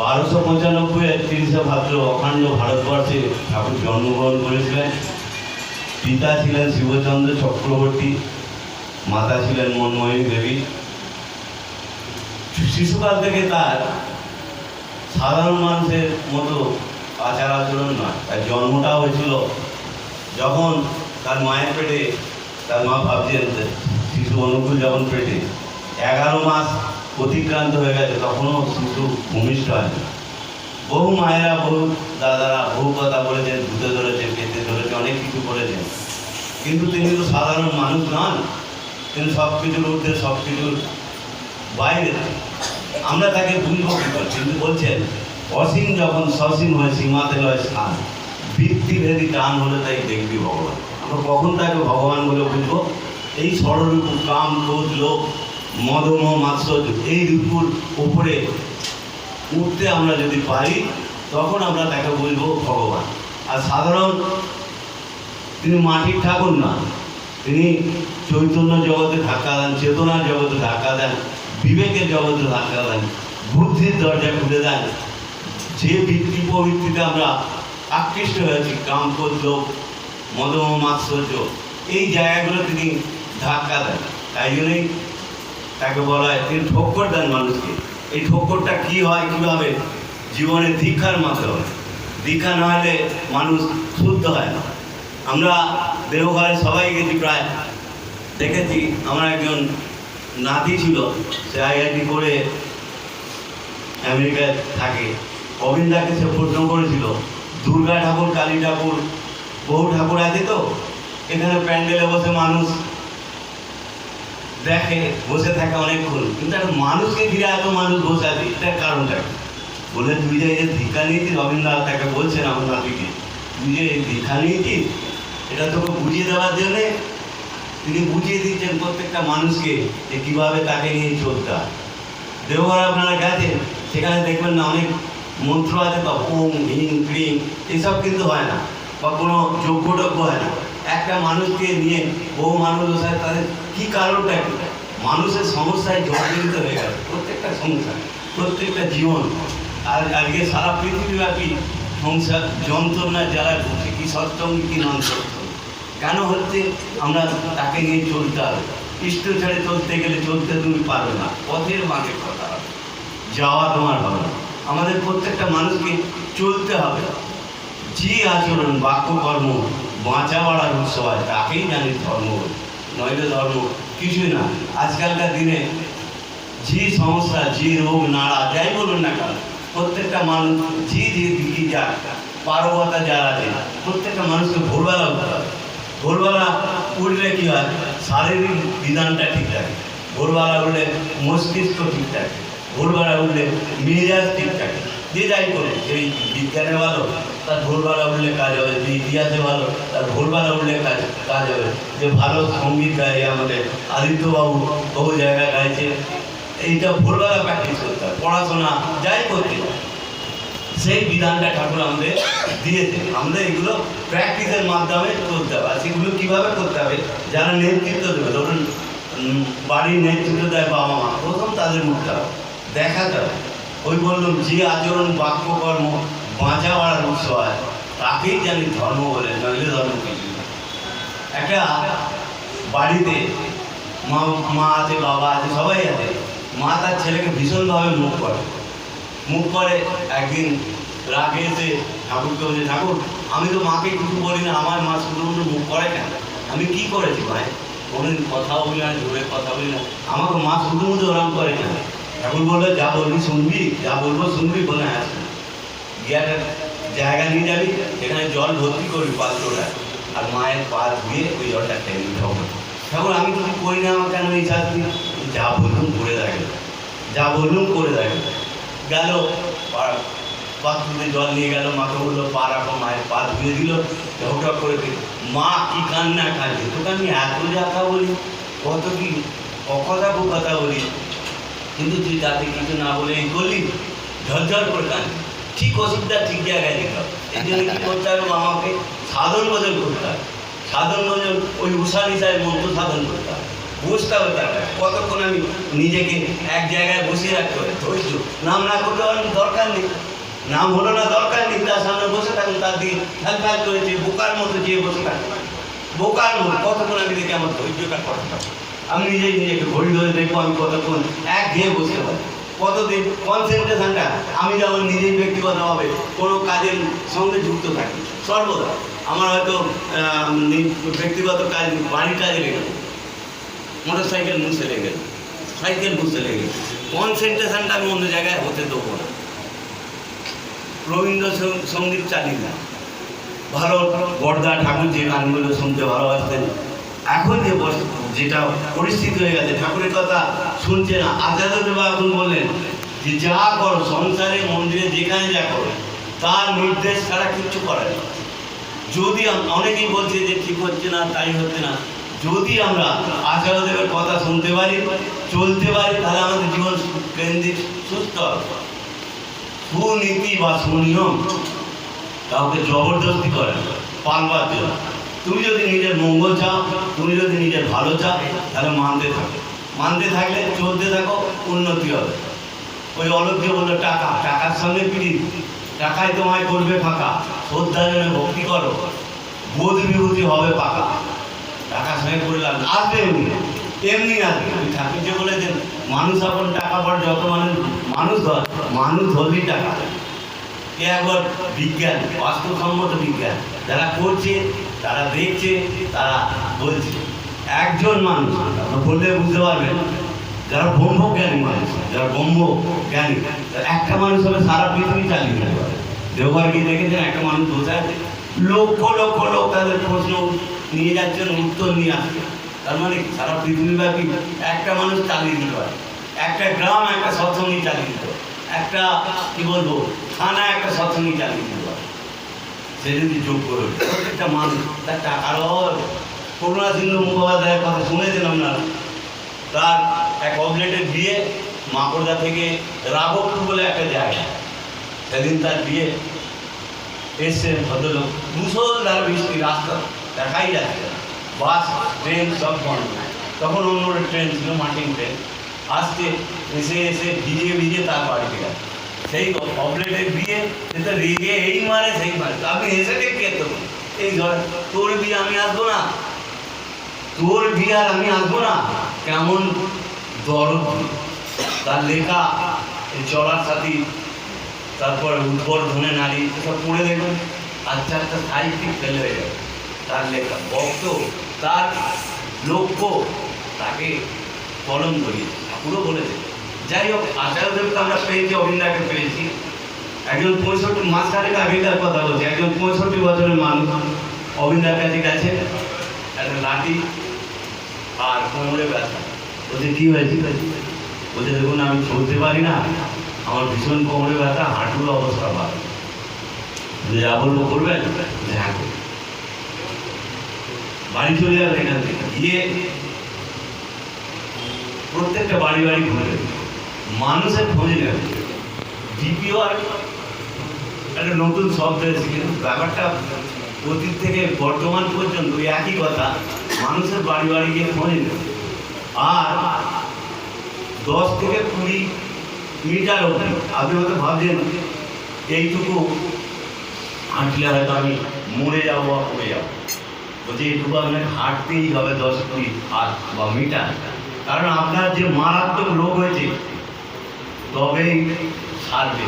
বারোশো পঁচানব্বই তিরিশে ভাদ্র অখণ্ড ভারতবর্ষে ঠাকুর জন্মগ্রহণ করেছিলেন। পিতা ছিলেন শিবচন্দ্র চক্রবর্তী, মাতা ছিলেন মনমোহিনী দেবী। শিশুকাল থেকে তার সাধারণ মানুষের মতো আচার আচরণ নয়, তার জন্মটা হয়েছিল যখন তার মায়ের পেটে, তার মা ভাবছেন শিশু অনুকূল যখন পেটে এগারো মাস অতিক্রান্ত হয়ে গেছে, তখনও শিশু ভূমিষ্ঠ হয়নি বহু মায়েরা, বহু দাদারা, বহু কথা বলেছেন ধুতে ধরেছে পেতে ধরেছে, অনেক কিছু করেছেন কিন্তু তিনি তো সাধারণ মানুষ নন। তিনি সব কিছুর ঊর্ধ্বে সব কিছুর বাইরে। আমরা তাকে বুঝব কি করে? কিন্তু বলছেন, অসীম যখন সসীম হয়, সীমাতে লয় স্থান। বৃত্তিভেদী টান হলে তাই দেখবি ভগবান। আমরা কখন তাকে ভগবান বলে বুঝব এই ষড়রূপ কাম, ক্রোধ, লোভ মদম মাৎসর্য এই রূপুর উপরে উঠতে আমরা যদি পারি, তখন আমরা তাকে বলব, ভগবান। আর সাধারণ তিনি মাটির ঠাকুর না, তিনি চৈতন্য জগতে ধাক্কা দেন চেতনার জগতে ধাক্কা দেন, বিবেকের জগতে ধাক্কা দেন, বুদ্ধির দরজা খুলে দেন। যে বৃত্তি প্রবৃত্তিতে আমরা আকৃষ্ট হয়েছি কাম লোভ মদম মাৎসর্য এই জায়গাগুলো তিনি ধাক্কা দেন। তাই জন্যই তাকে বলা হয়, তিনি ঠক্কর দেন মানুষকে। এই ঠক্করটা কি হয়, কীভাবে? জীবনে দীক্ষার মাধ্যমে। দীক্ষা না হলে মানুষ শুদ্ধ হয় না। আমরা দেওঘরে সবাই গেছি প্রায়। দেখেছি, আমার একজন নাতি ছিল, সে আইআইটি করে আমেরিকায় থাকে। অবিন্দাকে সে প্রশ্ন করেছিল, দুর্গা ঠাকুর, কালী ঠাকুর বহু ঠাকুর আছে তো? এখানে প্যান্ডেলে বসে মানুষ দেখে বসে থাকে অনেকক্ষণ, কিন্তু একটা মানুষকে ঘিরে এত মানুষ বসে আছে এটার কারণটা বলে তুই যে এই দীক্ষা নিয়েছিস, রবীন্দ্রনাথ তাকে বলছেন আমার নাতিকে তুই যে এই দীক্ষা নিয়েছিস, এটা তোকে বুঝিয়ে দেওয়ার জন্যে, তিনি বুঝিয়ে দিচ্ছেন প্রত্যেকটা মানুষকে যে কীভাবে তাকে নিয়ে চলতে হয়। দেওঘর আপনারা গেছেন, সেখানে দেখবেন না অনেক মন্ত্র আছে তো ওম, হিং, ক্রিং, এসব কিন্তু হয় না, বা কোনো যোগ্য টোগ্য হয় না। একটা মানুষকে নিয়ে বহু মানুষ বসে তাদের কী কারণটা কি? মানুষের সমস্যায় জর্জরিত হয়ে গেছে, প্রত্যেকটা সমস্যা, প্রত্যেকটা জীবন। আর আজকে সারা পৃথিবীব্যাপী সংসার যন্ত্রণা যারা ভুগছে, কি সত্যঙ্গী কি নন কেন হচ্ছে আমরা তাকে নিয়ে চলতে হবে? ইষ্ট ছেড়ে চলতে গেলে চলতে তুমি পারবে না, পথের মাঝে কথা হবে। যাওয়া তোমার হবে না। আমাদের প্রত্যেকটা মানুষকে চলতে হবে। যে আচরণ বাক্যকর্ম বাঁচা বাড়ার উৎসব তাকেই জানি ধর্ম। নইলে ধর্ম কিছুই না। আজকালকার দিনে যে সমস্যা যে রোগ, নাড়া, যাই বলুন না কেন, প্রত্যেকটা মানুষ যে যে দিকে যাক পারবতা যারা আছে, প্রত্যেকটা মানুষকে ভোরবেলা উঠতে হবে। ভোরবেলা উঠলে কী হয়? শারীরিক বিধানটা ঠিক থাকে। ভোরবেলা উঠলে মস্তিষ্ক ঠিক থাকে। ভোরবেলা উঠলে মেজাজ ঠিক থাকে। যে যাই করে সেই বিজ্ঞানে ভালো তার ভোরবেলা উঠলে কাজ হবে যে ইতিহাসে ভালো, তার ভোরবেলা উঠলে কাজ কাজ হবে। যে ভালো সংগীত গায় আমাদের আদিত্যবাবু বহু জায়গায় গাইছে, এইটা ভোরবেলা প্র্যাকটিস করতে হবে, পড়াশোনা যাই করতে সেই বিধানটা ঠাকুর আমাদের দিয়েছে। আমাদের এগুলো প্র্যাকটিসের মাধ্যমে চলতে হবে। আর সেগুলো কীভাবে করতে হবে? যারা নেতৃত্ব দেবে, ধরুন বাড়ির নেতৃত্ব দেয় বাবা মা, প্রথম তাদের মুখটা দেখাতে হবে। ওই বললাম যে আচরণ বাক্যকর্ম বাঁচা বাড়ার উৎস হয় তাকেই জানি ধর্ম বলে নইলে ধর্ম কিছু একটা বাড়িতে মা মা আছে, বাবা আছে, সবাই আছে। মা তার ছেলেকে ভীষণভাবে মুখ করে। মুখ করে, একদিন রাগে এসে ঠাকুরকে বলছে, ঠাকুর, আমি তো মাকে কিছু বলি না আমার মা শুধু শুধু মুখ করে কেন? আমি কি করেছি, ভাই? কোনোদিন কথা বলি না, জোরে কথা বলি না। আমাকে মা শুধু শুধু ওরম করে কেন? ঠাকুর বলল, যা বলবি শুনবি, যা বলব শুনবি, বলে হ্যাঁ একটা জায়গা নিয়ে যাবি এখানে জল ভর্তি করবি পাত্রটা। আর মায়ের পা ধুয়ে ওই জলটা টেনে ঠাকুর ঠাকুর, আমি কিছু করি না, আমার কেন এই শাস্তি যা বললুম করে দেখে যা বললুম করে দেখে গেল পাত্রতে জল নিয়ে গেল মাকে বলল, পা রাখো, মায়ের পা ধুয়ে দিল ঝগড়া করে দিল। মা কি কান্না কাঁদছে তোকে আমি এত যাতা বলি, কত কি অকথা কথা বলি, কিন্তু তুই তাতে কিছু না বলে এই করলি, ঝরঝর করে কাঁদলি। ঠিক ওষুধটা ঠিক জায়গায় দিতে হবে। এই জন্য কী করতে হবে? আমাকে সাধন বদল করতে হবে। সাধন বদল, ওই উষা নিশায় মন্ত্র সাধন করতে হবে। বসতে হবে তার কতক্ষণ আমি নিজেকে এক জায়গায় বসিয়ে রাখতে হবে ধৈর্য। নাম না করতে আমার দরকার নেই। নাম হলো না দরকার নেই, তার সামনে বসে থাকুন, তার দিকে ফ্যাল করেছে বোকার মতো যেয়ে বসে থাকুন। বোকার মতো। কতক্ষণ আমি দেখি আমার ধৈর্যটা কতটা আমি নিজেই নিজেকে ঘড়ি ধরে দেখব আমি কতক্ষণ এক ঘেয়ে বসে পারি কতদিন? কনসেন্ট্রেশনটা আমি যেমন নিজেই ব্যক্তিগতভাবে কোনো কাজের সঙ্গে যুক্ত থাকি, সর্বদা। আমার হয়তো ব্যক্তিগত কাজ, বাড়ির কাজে লেগে মোটর সাইকেল মুছে লেগে সাইকেল মুছে লেগে কনসেন্ট্রেশনটা আমি অন্য জায়গায় হতে দেবো না। রবীন্দ্র সং- সংগীত চালিয়ে না ভালো বর্দা ঠাকুর যে গানগুলো শুনতে ভালোবাসতেন। এখন যে বস- যেটা পরিস্থিতি হয়ে গেছে। ঠাকুরের কথা শুনছে না। আচার্যদেব এখন বললেন যে, যা করো, সংসারে, মন্দিরে, যেখানে যা করো, তার নির্দেশ ছাড়া কিচ্ছু করে না। যদি অনেকেই বলছে যে, ঠিক হচ্ছে না, তাই হচ্ছে না। যদি আমরা আচার্যদেবের কথা শুনতে পারি, চলতে পারি, তাহলে আমাদের জীবন কেন্দ্রিক সুস্থ সুনীতি বা সুনিয়ম কাউকে জবরদস্তি করে পালবার জন্য তুমি যদি নিজের মঙ্গল চাও, তুমি যদি নিজের ভালো চাও, তাহলে মানতে থাকো। মানতে থাকলে চলতে থাকো, উন্নতি হবে। ওই অলক্ষ্য বলল, টাকা, টাকার সঙ্গে পিড়ি টাকায় তোমায় করবে ফাঁকা। শ্রদ্ধা জন্য ভক্তি করো। বোধ বিভূতি হবে পাকা। টাকার সঙ্গে করে লাভ আসবে এমনি। এমনি আসবে। ঠাকুর যে বলেছেন, মানুষ এখন টাকা পর যত মানুষ মানুষ ধর, মানুষ ধরলেই টাকা এ একবার বিজ্ঞান বাস্তবসম্মত বিজ্ঞান, যারা করছে তারা দেখছে, তারা বলছে। একজন মানুষ বললে বুঝতে পারবেন যারা ব্রহ্ম জ্ঞানী মানুষ, যারা ব্রহ্ম জ্ঞানী একটা মানুষ হবে সারা পৃথিবী চালিয়ে দিতে পারে দেওবার গিয়ে দেখেছেন একটা মানুষ বসে আছে? লক্ষ লক্ষ লোক তাদের প্রশ্ন নিয়ে যাচ্ছেন উত্তর নিয়ে আসছে। তার মানে? সারা পৃথিবীব্যাপী একটা মানুষ চালিয়ে দিতে পারে। একটা গ্রাম একটা সৎসঙ্গী চালিয়ে দিতে একটা, কি বলব, থানা একটা সৎসঙ্গী চালিয়ে দিতে সে যোগ করে। প্রত্যেকটা মানুষ, তার টাকার অভাব করুণা সিন্ধু মুখোপাধ্যায়ের কথা শুনেছেন আপনারা? তার এক অবলেটের বিয়ে মাকড়দা থেকে রাঘবপুর বলে একটা জায়গা সেদিন তার বিয়ে। এসছেন ভদ্রলোক। মুসলধার বৃষ্টি রাস্তা? দেখাই যাচ্ছে বাস, ট্রেন সব বন্ধ। তখন অন্য ট্রেন ছিল, মার্টিন ট্রেন। আসতে এসে এসে ভিজে ভিজে তার বাড়িতে গেছে। সেই অবলেটের বিয়ে, সেটা রেগে এই মারে সেই মারে। আমি এসে দেখে তো, এই ধর, তোর বিয়ে আমি আসব না। তোর বিয়ে আর আমি আসব না। কেমন দরদ। তার লেখা, এই চলার সাথী, তারপর উদ্ভর ধনে নারী, এসব পড়ে দেখবেন আচ্ছা আচ্ছা সাহিত্যিক ফেলে হয়ে যাবে তার লেখা, ভক্ত, তার লক্ষ্য, তাকে কলম ধরিয়েছে ঠাকুরও বলেছে। যাই হোক আচার্যদেবকে আমরা পেয়েছি অবিন্দাকে পেয়েছি। একজন পঁয়ষট্টি মাস খানেক আগেকার কথা বলছি, একজন পঁয়ষট্টি বছরের মানুষ অবিন্দার কাছে গেছে, একটা লাঠি আর কোমরে ব্যথা। বলছে, কী হয়েছে? বলছে, দেখুন, আমি চলতে পারি না, আমার ভীষণ কোমরে ব্যথা, হাঁটুর অবস্থা ভালো। যা বলব করবেন হ্যাঁ বাড়ি চলে যাবে এখান থেকে। গিয়ে প্রত্যেকটা বাড়ি বাড়ি ঘুরে মানুষের খোঁজ ডিপিও আর একটা নতুন শব্দ এসেছে কিন্তু ব্যাপারটা অতীত থেকে বর্তমান পর্যন্ত একই কথা, মানুষের বাড়ি বাড়ি গিয়ে খোঁজ নেবে। আর দশ থেকে কুড়ি মিটার অবধি আপনি হয়তো ভাবছেন, এইটুকু হাঁটলে হয়তো আমি মরে যাব বা পড়ে যাব। বলছি, এইটুকু আপনাকে হাঁটতেই হবে দশ কুড়ি হাত বা মিটার। কারণ আপনার যে মারাত্মক রোগ হয়েছে তবেই সারবে